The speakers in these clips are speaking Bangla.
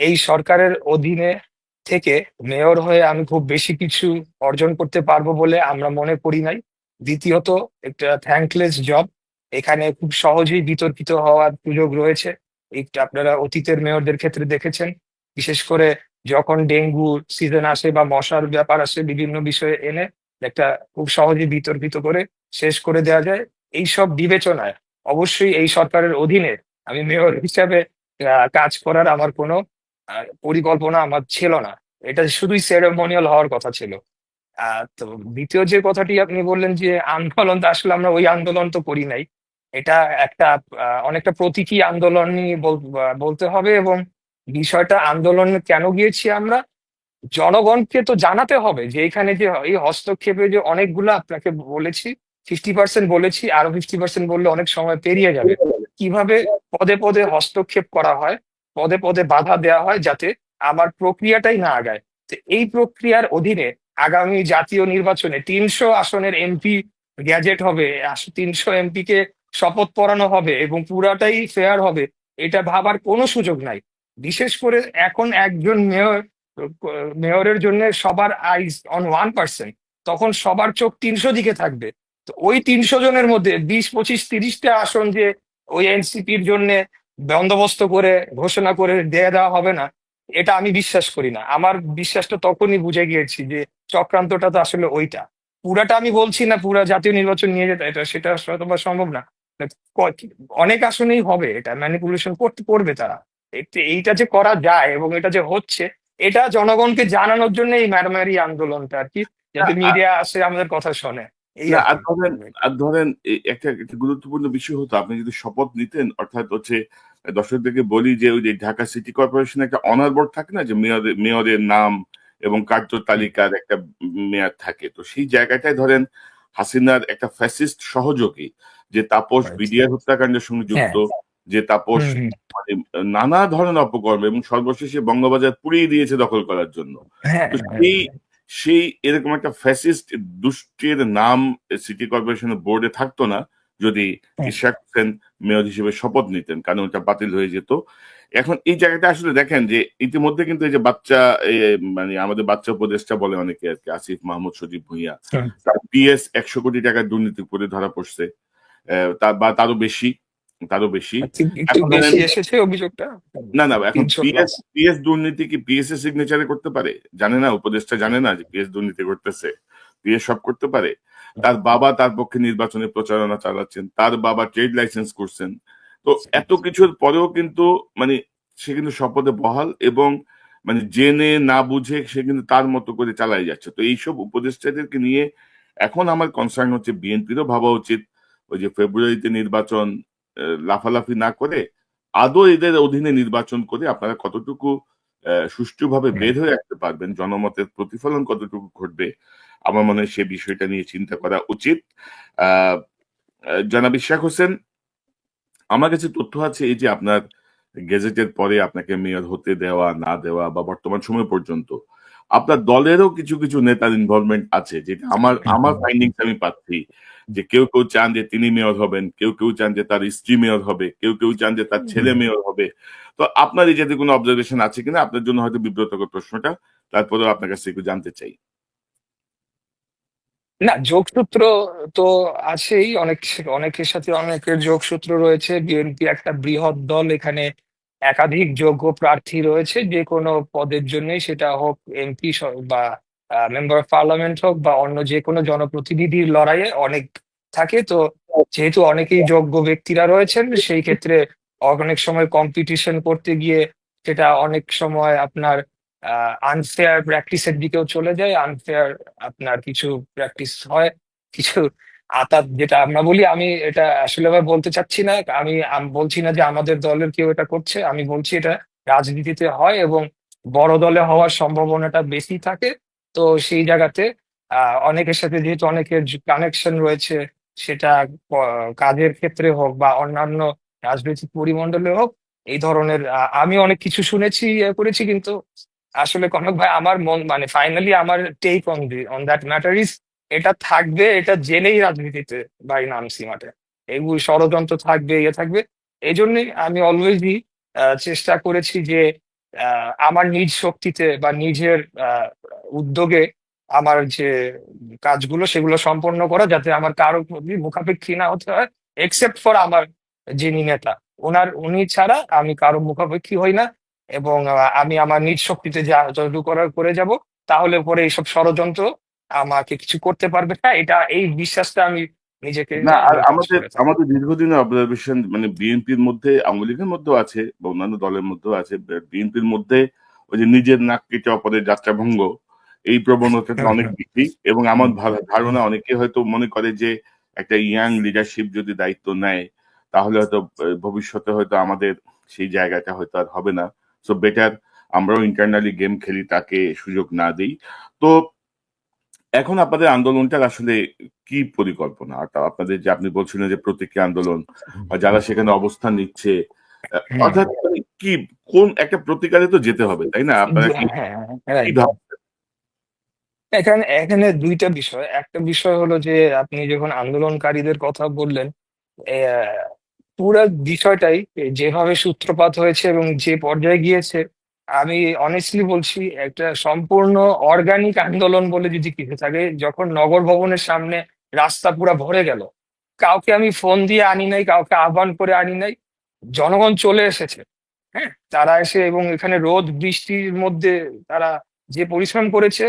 এই সরকারের অধীনে থেকে মেয়র হয়ে আমি খুব বেশি কিছু অর্জন করতে পারব বলে আমরা মনে করি নাই। দ্বিতীয়ত, একটা থ্যাঙ্কলেস জব এখানে খুব সহজেই বিতর্কিত হওয়ার সুযোগ রয়েছে। আপনারা অতীতের মেয়রদের ক্ষেত্রে দেখেছেন। বিশেষ করে যখন ডেঙ্গু সিজন আসে বা মশার ব্যাপার আসে বিভিন্ন বিষয়ে এনে একটা খুব সহজে বিতর্কিত করে শেষ করে দেওয়া যায়। এইসব বিবেচনায় অবশ্যই এই সরকারের অধীনে আমি মেয়র হিসাবে কাজ করার আমার কোনো পরিকল্পনা আমার ছিল না। এটা শুধুই সেরেমোনিয়াল হওয়ার কথা ছিল। তো দ্বিতীয় যে কথাটি আপনি বললেন যে আন্দোলন আসলে আমরা ওই আন্দোলন তো করি নাই। এটা একটা অনেকটা প্রতীকী আন্দোলনই বল- বলতে হবে এবং বিষয়টা আন্দোলন কেন গিয়েছি আমরা? জনগণকে তো জানাতে হবে যে এখানে যে এই হস্তক্ষেপে যে অনেকগুলো আপনাকে বলেছি ফিফটি পার্সেন্ট বলেছি, আরও ফিফটি পার্সেন্ট বললে অনেক সময় পেরিয়ে যাবে। কীভাবে পদে পদে হস্তক্ষেপ করা হয়? পদে পদে বাধা দেওয়া হয় যাতে আমার প্রক্রিয়াটাই না আগায়। তো এই প্রক্রিয়ার অধীনে আগামী জাতীয় নির্বাচনে তিনশো আসনের এমপি গ্যাজেট হবে তিনশো এমপি কে শপথ পড়ানো হবে এবং পুরাটাই ফেয়ার হবে, এটা ভাবার কোনো সুযোগ নাই। বিশেষ করে এখন একজন মেয়র, মেয়রের জন্য সবার আইস অন ওয়ান পার্সেন্ট তখন সবার চোখ তিনশো দিকে থাকবে। তো ওই তিনশো জনের মধ্যে বিশ, পঁচিশ, তিরিশটা আসন যে ওই এনসিপির জন্য বন্দোবস্ত করে ঘোষণা করে দিয়ে দেওয়া হবে না এটা আমি বিশ্বাস করি না। আমার বিশ্বাসটা তখনই বুঝে গিয়েছি যে চক্রান্তটা তো আসলে ওইটা। পুরাটা আমি বলছি না পুরা জাতীয় নির্বাচন নিয়ে যেতে এটা সেটা হয়তো সম্ভব না। অনেক আসনেই হবে এটা ম্যানিপুলেশন করতে করবে তারা। এইটা যে করা যায় এবং এটা যে হচ্ছে এটা জনগণকে জানানোর জন্য এই ম্যাডামারি আন্দোলনটা আর কি যাতে মিডিয়া আসে আমাদের কথা শোনে। ধরেন আর ধরেন একটা একটা গুরুত্বপূর্ণ বিষয় হতো আপনি যদি শপথ নিতেন অর্থাৎ হচ্ছে দর্শকদেরকে বলি যে ওই যে ঢাকা সিটি কর্পোরেশনে একটা অনার বোর্ড থাকে না যে মেয়রের মেয়রের নাম এবং কার্য তালিকার একটা মেয়াদ থাকে। তো সেই জায়গাটায় ধরেন হাসিনার একটা ফ্যাসিস্ট সহযোগী যে তাপস বিডিআর হত্যাকাণ্ডের সঙ্গে যুক্ত যে তাপস। মানে নানা ধরনের অপকর্ম এবং সর্বশেষে বঙ্গবাজার পুড়িয়ে দিয়েছে দখল করার জন্য। হ্যাঁ তো হ্যাঁ, সেই সেই এরকম একটা ফ্যাসিস্ট দুষ্টের নাম সিটি কর্পোরেশনের বোর্ডে থাকতো না যদি। ইশাক হোসেন মেয়র হিসেবে শপথ নিতেন কারণ ওটা বাতিল হয়ে যেত। এখন এই জায়গাটা আসলে দেখেন যে ইতিমধ্যে কিন্তু এই যে বাচ্চা মানে আমাদের বাচ্চা উপদেষ্টা বলে অনেকে আর কি আসিফ মাহমুদ সজীব ভুঁইয়া তার পিএস একশো কোটি টাকার দুর্নীতি করে ধরা পড়ছে বা তারও বেশি। তারও বেশি। এসেছে অভিযোগটা। না না এখন পিএস পিএস দুর্নীতি কি পিএস এর সিগনেচারে করতে পারে? জানে না উপদেষ্টা জানে না যে পিএস দুর্নীতি করতেছে পিএস সব করতে পারে। তার বাবা তার পক্ষে নির্বাচনে প্রচারণা চালাচ্ছেন তার বাবা ট্রেড লাইসেন্স করছেন। তো এত কিছুর পরেও কিন্তু মানে সে কিন্তু শপথে বহাল এবং মানে জেনে না বুঝে সে কিন্তু তার মতো করে চালাই যাচ্ছে। তো এইসব উপদেষ্টাদেরকে নিয়ে এখন আমার কনসার্ন হচ্ছে বিএনপিরও ভাবা উচিত। ওই যে ফেব্রুয়ারিতে নির্বাচন লাফালাফি না করে আদৌ এদের অধীনে নির্বাচন করে আপনারা কতটুকু সুষ্ঠুভাবে। বের হয়ে আসতে পারবেন জনমতের প্রতিফলন কতটুকু ঘটবে আমার মনে হয় সে বিষয়টা নিয়ে চিন্তা করা উচিত। জনাব ইশাক হোসেন আমার কাছে তথ্য আছে এই যে আপনার গেজেটের পরে আপনাকে মেয়র হতে দেওয়া না দেওয়া বা বর্তমান সময় পর্যন্ত আপনার দলেরও কিছু কিছু নেতার ইনভলভমেন্ট আছে যেটা আমার আমার ফাইন্ডিংস আমি পাচ্ছি। যে কেউ কেউ চান যে তিনি মেয়র হবেন কেউ কেউ চান যে তার স্ত্রী মেয়র হবে কেউ কেউ চান যে তার ছেলে মেয়র হবে। তো আপনার এই যাতে কোনো অবজারভেশন আছে কিনা আপনার জন্য হয়তো বিব্রতকর প্রশ্নটা তারপরেও আপনার কাছে একটু জানতে চাই। না যোগসূত্র তো আছেই অনেক অনেকের সাথে অনেকের যোগসূত্র রয়েছে। বিএনপি একটা বৃহৎ দল এখানে একাধিক যোগ্য প্রার্থী রয়েছে যে কোনো পদের জন্যই সেটা হোক এমপি বা মেম্বার অফ পার্লামেন্ট হোক বা অন্য যে কোনো জনপ্রতিনিধির লড়াইয়ে অনেক থাকে, তো যেহেতু অনেকেই যোগ্য ব্যক্তিরা রয়েছেন, সেই ক্ষেত্রে অনেক সময় কম্পিটিশন করতে গিয়ে সেটা অনেক সময় আপনার আনফেয়ার প্র্যাকটিসের দিকেও চলে যায় আনফেয়ার আপনার কিছু প্র্যাকটিস হয়, কিছু আতাত যেটা আমরা বলি, আমি এটা আসলে বলতে চাচ্ছি না আম- বলছি না যে আমাদের দলের কেউ এটা করছে, আমি বলছি এটা রাজনীতিতে হয় এবং বড় দলে হওয়ার সম্ভাবনাটা বেশি থাকে। তো সেই জায়গাতে আহ অনেকের সাথে যেহেতু অনেকের কানেকশন রয়েছে, সেটা কাজের ক্ষেত্রে হোক বা অন্যান্য রাজনৈতিক পরিমণ্ডলে হোক, এই ধরনের আমি অনেক কিছু শুনেছি ইয়ে করেছি, কিন্তু আসলে কনক ভাই, আমার মন মানে ফাইনালি আমার take on the on that matter is এটা থাকবে, এটা জেনেই রাজনীতিতে ভাই নামছি মাঠে। এগুলো ষড়যন্ত্র থাকবে ইয়ে থাকবে। এই জন্যই আমি অলওয়েজই চেষ্টা করেছি যে আমার নিজ শক্তিতে বা নিজের উদ্যোগে আমার যে কাজগুলো সেগুলো সম্পন্ন করা যাতে আমার কারও মুখাপেক্ষী না হতে হয় এক্সেপ্ট ফর আমার যিনি নেতা। ওনার, উনি ছাড়া আমি কারও মুখাপেক্ষী হই না এবং আমি আমার নিজ শক্তিতে যা, যতটুকু করার করে যাব, তাহলে পরে এইসব ষড়যন্ত্র আমাকে কিছু করতে পারবে না। এটা, এই বিশ্বাসটা আমি নিজেকে না আর আমাদের আমাদের দীর্ঘদিনের অবজারভেশন মানে বিএনপির মধ্যে আওয়ামী লীগের মধ্যেও আছে বা অন্যান্য দলের মধ্যেও আছে বিএনপির মধ্যে ওই যে নিজের নাক কেটে অপরের যাত্রা ভঙ্গ এই প্রবণতাটা অনেক বেশি এবং আমার ধারণা অনেকে হয়তো মনে করে যে একটা ইয়াং লিডারশিপ যদি দায়িত্ব নেয় তাহলে হয়তো ভবিষ্যতে হয়তো আমাদের সেই জায়গাটা হয়তো আর হবে না। সো বেটার আমরাও ইন্টারনালি গেম খেলি তাকে সুযোগ না দিই। তো এখন আপনাদের আন্দোলনটার আসলে কি পরিকল্পনা? আপনাদের যে আপনি বলছিলেন যে প্রতীকী আন্দোলন বা যারা সেখানে অবস্থান নিচ্ছে অর্থাৎ মানে কি কোন একটা প্রতিকারে তো যেতে হবে তাই না? আপনারা কি হ্যাঁ ভাবছেন? এখানে এখানে দুইটা বিষয়। একটা বিষয় হলো যে আপনি যখন আন্দোলনকারীদের কথা বললেন পুরো বিষয়টাই যেভাবে সূত্রপাত হয়েছে এবং যে পর্যায়ে গিয়েছে আমি অনেস্টলি বলছি, একটা সম্পূর্ণ অর্গানিক আন্দোলন বলে যদি কিছু থাকে, যখন নগর ভবনের সামনে রাস্তা পুরা ভরে গেল, কাউকে আমি ফোন দিয়ে আনি নাই, কাউকে আহ্বান করে আনি নাই, জনগণ চলে এসেছে। হ্যাঁ তারা এসে এবং এখানে রোদ, বৃষ্টির মধ্যে তারা যে পরিশ্রম করেছে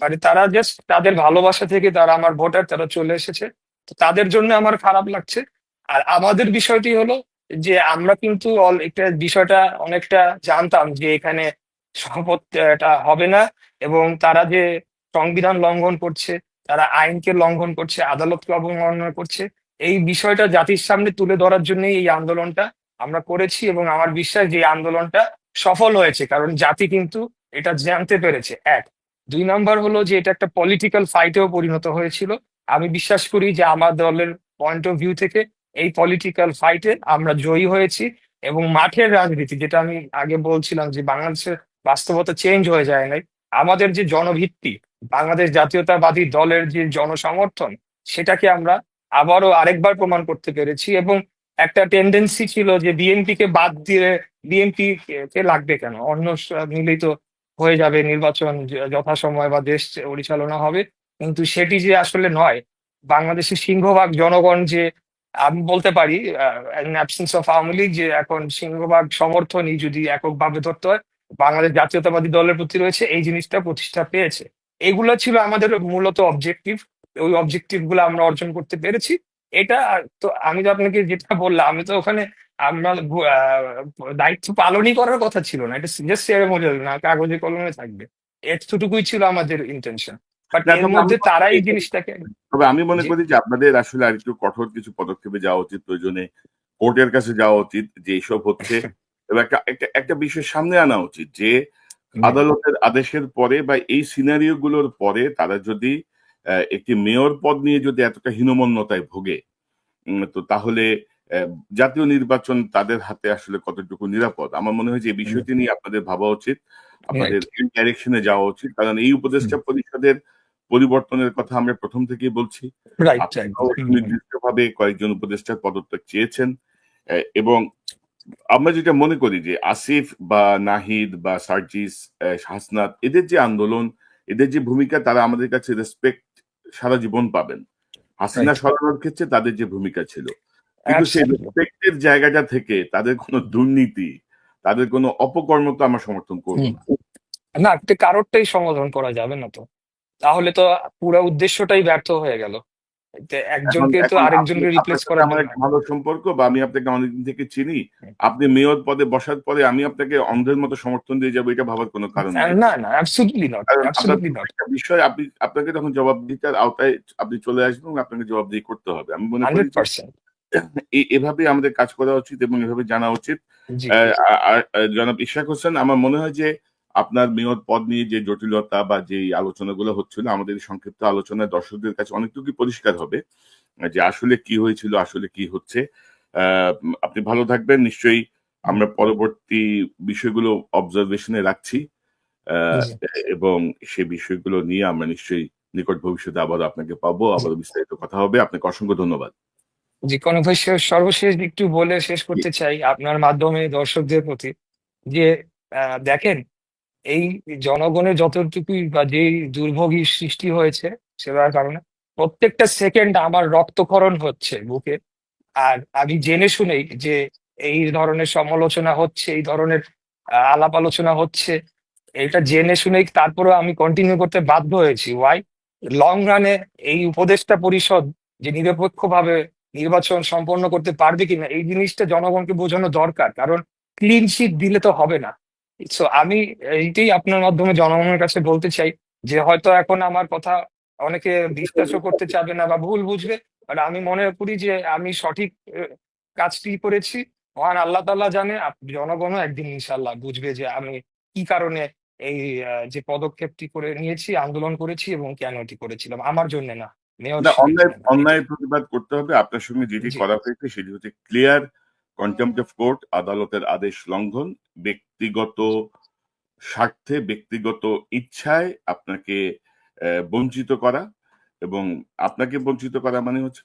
মানে তারা জাস্ট তাদের ভালোবাসা থেকে তারা আমার ভোটার, তারা চলে এসেছে। তাদের জন্য আমার খারাপ লাগছে। আর আমাদের বিষয়টি হলো যে আমরা কিন্তু একটা বিষয়টা অনেকটা জানতাম যে এখানে শপথ এটা হবে না এবং তারা যে সংবিধান লঙ্ঘন করছে, তারা আইনকে লঙ্ঘন করছে, আদালতকে অবমাননা করছে, এই বিষয়টা জাতির সামনে তুলে ধরার জন্যই এই আন্দোলনটা আমরা করেছি এবং আমার বিশ্বাস যে আন্দোলনটা সফল হয়েছে, কারণ জাতি কিন্তু এটা জানতে পেরেছে। এক। দুই নাম্বার হলো যে এটা একটা পলিটিক্যাল ফাইটেও পরিণত হয়েছিল। আমি বিশ্বাস করি যে আমার দলের পয়েন্ট অফ ভিউ থেকে এই পলিটিক্যাল ফাইটে আমরা জয়ী হয়েছি এবং মাঠের রাজনীতি, যেটা আমি আগে বলছিলাম যে বাংলাদেশের বাস্তবতা চেঞ্জ হয়ে যায় নাই। আমাদের যে জনভিত্তি, বাংলাদেশ জাতীয়তাবাদী দলের যে জনসমর্থন, সেটাকে আমরা আবারও আরেকবার প্রমাণ করতে পেরেছি এবং একটা টেন্ডেন্সি ছিল যে বিএনপি কে বাদ দিয়ে বিএনপি কে লাগবে কেন? অন্য মিলেই তো হয়ে যাবে নির্বাচন যথাসময় বা দেশ পরিচালনা হবে। কিন্তু সেটি যে আসলে নয়। বাংলাদেশের সিংহভাগ জনগণ যে আমি বলতে পারি অফ আওয়ামী লীগ যে এখন সিংহভাগ সমর্থনই যদি এককভাবে ধরতে হয়, বাংলাদেশ জাতীয়তাবাদী দলের প্রতি রয়েছে, এই জিনিসটা প্রতিষ্ঠা পেয়েছে। এগুলো ছিল আমাদের মূলত অবজেক্টিভ ওই অবজেক্টিভগুলো আমরা অর্জন করতে পেরেছি। এটা তো আমি তো আপনাকে যেটা বললাম, আমি তো ওখানে আমরা দায়িত্ব পালনই করার কথা ছিল না, এটা জাস্ট সেরেমোনিয়াল না, কাগজে কলমে থাকবে। এতটুকুই ছিল আমাদের ইন্টেনশন বাট এর তবে মধ্যে আমি- জিনিসটাকে তবে আমি মনে করি যে আপনাদের আসলে আরেকটু কঠোর কিছু পদক্ষেপে যাওয়া উচিত প্রয়োজনে কোর্টের কাছে যাওয়া উচিত যে এইসব হচ্ছে। এবং একটা একটা একটা বিষয় সামনে আনা উচিত যে আদালতের আদেশের পরে বা এই সিনারিও গুলোর পরে তারা যদি একটি মেয়র পদ নিয়ে যদি এতটা হীনমন্যতায় ভোগে উম, তো তাহলে আহ, জাতীয় নির্বাচন তাদের হাতে আসলে কতটুকু নিরাপদ? আমার মনে হয় যে এই বিষয়টি নিয়ে আপনাদের ভাবা উচিত আপনাদের এই ডাইরেকশনে যাওয়া উচিত। কারণ এই উপদেষ্টা পরিষদের পরিবর্তনের কথা আমরা প্রথম থেকেই বলছি। নির্দিষ্টভাবে কয়েকজন উপদেষ্টার পদত্যাগ চেয়েছেন এবং আমরা যেটা মনে করি যে আসিফ বা নাহিদ বা সার্জিস হাসনাত এদের যে আন্দোলন এদের যে ভূমিকা তারা আমাদের কাছে রেসপেক্ট সারা জীবন পাবেন। হাসিনা. সরানোর ক্ষেত্রে তাদের যে ভূমিকা ছিল। কিন্তু সেই রেসপেক্টের জায়গাটা থেকে তাদের কোনো দুর্নীতি তাদের কোনো অপকর্মতা আমরা সমর্থন করব না। না কারোরটাই সমাধান করা যাবে না তো। তাহলে তো পুরো উদ্দেশ্যটাই ব্যর্থ হয়ে গেল। একজনকে তো আরেকজনকে রিপ্লেস করার আমার ভালো সম্পর্ক বা আমি আপনাকে অনেকদিন থেকে চিনি। আপনি মেয়র পদে বসার পরে আমি আপনাকে অন্ধের মতো সমর্থন দিয়ে যাব এটা ভাবার কোনো কারণ না না অ্যাবসলিউটলি নট অ্যাবসলিউটলি নট বিষয় আপনি আপনাকে তখন জবাবদিহিতার আওতায় আপনি চলে আসবেন এবং আপনাকে জবাবদিহি করতে হবে। আমি মনে করি এভাবে আমাদের কাজ করা উচিত এবং এভাবে জানা উচিত। জনাব ইশাক হোসেন আমার মনে হয় যে আপনার মেয়র পদ নিয়ে যে জটিলতা বা যে আলোচনাগুলো হচ্ছিল আমাদের সংক্ষিপ্ত আলোচনায় দর্শকদের কাছে অনেকটুকু পরিষ্কার হবে যে আসলে কি হয়েছিল আসলে কি হচ্ছে। আপনি ভালো থাকবেন নিশ্চয়ই আমরা পরবর্তী বিষয়গুলো অবজারভেশনে রাখছি। এবং সে বিষয়গুলো নিয়ে আমরা নিশ্চয়ই নিকট ভবিষ্যতে আবারও আপনাকে পাবো আবার বিস্তারিত কথা হবে। আপনাকে অসংখ্য ধন্যবাদ। জি কোনো ভাই শেষ- সর্বশেষ একটু বলে শেষ করতে চাই আপনার মাধ্যমে দর্শকদের প্রতি যে দেখেন এই জনগণের যতটুকুই বা যেই দুর্ভোগী সৃষ্টি হয়েছে সেটার কারণে প্রত্যেকটা সেকেন্ড আমার রক্তক্ষরণ হচ্ছে বুকে। আর আমি জেনে শুনেই যে এই ধরনের সমালোচনা হচ্ছে, এই ধরনের আলাপ আলোচনা হচ্ছে, এটা জেনে শুনেই তারপরেও আমি কন্টিনিউ করতে বাধ্য হয়েছি। ওয়াই লং রানে এই উপদেষ্টা পরিষদ যে নিরপেক্ষভাবে নির্বাচন সম্পন্ন করতে পারবে কিনা, এই জিনিসটা জনগণকে বোঝানো দরকার। কারণ ক্লিন শিট দিলে তো হবে না। সো আমি এইটাই আপনার মাধ্যমে জনগণের কাছে বলতে চাই যে হয়তো এখন আমার কথা অনেকে বিশ্বাসও করতে চাবে না বা ভুল বুঝবে বাট আমি মনে করি যে আমি সঠিক আহ, কাজটি করেছি মহান আল্লাহ তাল্লাহ জানে আপ- জনগণও একদিন ইনশাল্লাহ বুঝবে যে আমি কি কারণে এই আহ, যে পদক্ষেপটি করে নিয়েছি আন্দোলন করেছি এবং কেন এটি করেছিলাম আমার জন্য না মেয়র না শিপের অন্যায়। অন্যায় প্রতিবাদ করতে হবে আপনার সঙ্গে যেটি জি। করা হয়েছে সেটি হচ্ছে ক্লিয়ার কন্টেম্পট অফ কোর্ট আদালতের আদেশ লঙ্ঘন ব্যক্তিগত স্বার্থে ব্যক্তিগত ইচ্ছায় আপনাকে বঞ্চিত করা এবং আপনাকে বঞ্চিত করা মানে হচ্ছে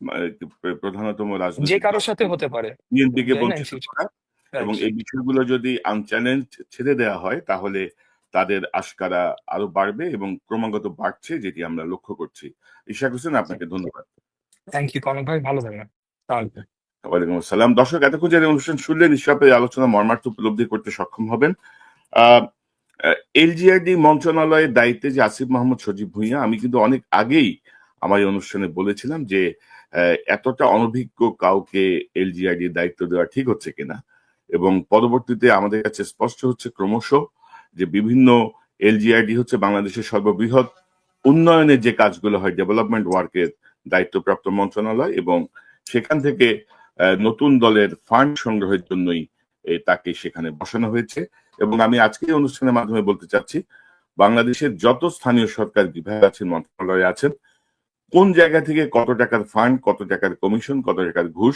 প্রধানতম যে কারোর সাথে হতে পারে। বিএনপিকে বঞ্চিত করা এবং এই বিষয়গুলো যদি আনচ্যালেঞ্জ ছেড়ে দেওয়া হয় তাহলে তাদের আশকারা আরও বাড়বে এবং ক্রমাগত বাড়ছে যেটি আমরা লক্ষ্য করছি। ইশাক হোসেন আপনাকে ধন্যবাদ। থ্যাংক ইউ কনক ভাই। ভালো থাকবেন। তাহলে। ওয়ালাইকুম আসসালাম। দর্শক, এতক্ষণ যে অনুষ্ঠান শুনলেন নিশ্চয় আলোচনা, মর্মার্থ উপলব্ধি করতে সক্ষম হবেন। এলজিআরডি মন্ত্রণালয়ের দায়িত্বে যে আসিফ মোহাম্মদ সজীব ভুঁইয়া, আমি কিন্তু অনেক আগেই আমার এই অনুষ্ঠানে বলেছিলাম যে এতটা অনভিজ্ঞ কাউকে এলজিআরডির দায়িত্ব দেওয়া ঠিক হচ্ছে কিনা? এবং পরবর্তীতে আমাদের কাছে স্পষ্ট হচ্ছে ক্রমশ যে, বিভিন্ন এলজিআরডি হচ্ছে বাংলাদেশের সর্ববৃহৎ উন্নয়নের যে কাজগুলো হয়, ডেভেলপমেন্ট ওয়ার্কের দায়িত্বপ্রাপ্ত মন্ত্রণালয় এবং সেখান থেকে নতুন দলের ফান্ড সংগ্রহের জন্যই তাকে সেখানে বসানো হয়েছে। এবং আমি আজকে অনুষ্ঠানের মাধ্যমে বলতে চাচ্ছি, বাংলাদেশের যত স্থানীয় সরকার বিভাগ আছেন মন্ত্রণালয়ে আছেন, কোন জায়গা থেকে কত টাকার ফান্ড কত টাকার কমিশন কত টাকার ঘুষ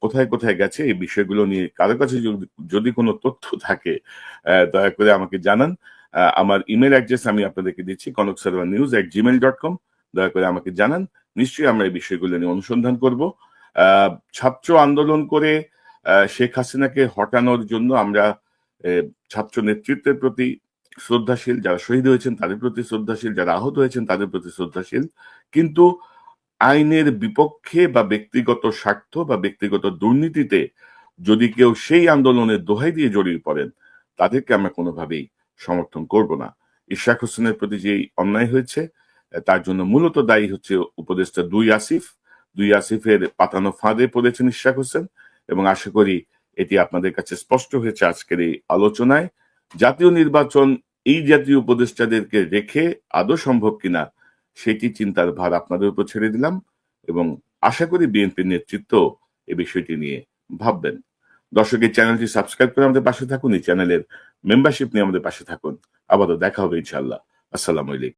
কোথায় কোথায় গেছে, এই বিষয়গুলো নিয়ে কারও কাছে যদি- কোনো তথ্য থাকে দয়া করে আমাকে জানান। আমার ইমেল অ্যাড্রেস আমি আপনাদেরকে দিচ্ছি Kanak server news at Gmail dot com দয়া করে আমাকে জানান। নিশ্চয়ই আমরা এই বিষয়গুলো নিয়ে অনুসন্ধান করব। ছাত্র আন্দোলন করে শেখ হাসিনাকে হটানোর জন্য আমরা ছাত্র নেতৃত্বের প্রতি শ্রদ্ধাশীল, যারা শহীদ হয়েছেন তাদের প্রতি শ্রদ্ধাশীল, যারা আহত হয়েছেন তাদের প্রতি শ্রদ্ধাশীল। কিন্তু আইনের বিপক্ষে বা ব্যক্তিগত স্বার্থ বা ব্যক্তিগত দুর্নীতিতে যদি কেউ সেই আন্দোলনের দোহাই দিয়ে জড়িয়ে পড়েন, তাদেরকে আমরা কোনোভাবেই সমর্থন করব না। ইশাক হোসেনের প্রতি যে অন্যায় হয়েছে তার জন্য মূলত দায়ী হচ্ছে উপদেষ্টা দুই আসিফ। দুই আসিফের পাতানো ফাঁদে পড়েছেন ইশাক হোসেন এবং আশা করি এটি আপনাদের কাছে স্পষ্ট হয়েছে আজকের এই আলোচনায়। জাতীয় নির্বাচন এই জাতীয় উপদেষ্টাদেরকে রেখে আদৌ সম্ভব কিনা সেটি চিন্তার ভার আপনাদের উপর ছেড়ে দিলাম এবং আশা করি বিএনপির নেতৃত্ব এ বিষয়টি নিয়ে ভাববেন। দর্শক, এই চ্যানেলটি সাবস্ক্রাইব করে আমাদের পাশে থাকুন, এই চ্যানেলের মেম্বারশিপ নিয়ে আমাদের পাশে থাকুন। আবারও দেখা হবে ইনশাল্লাহ আসসালামু আলাইকুম।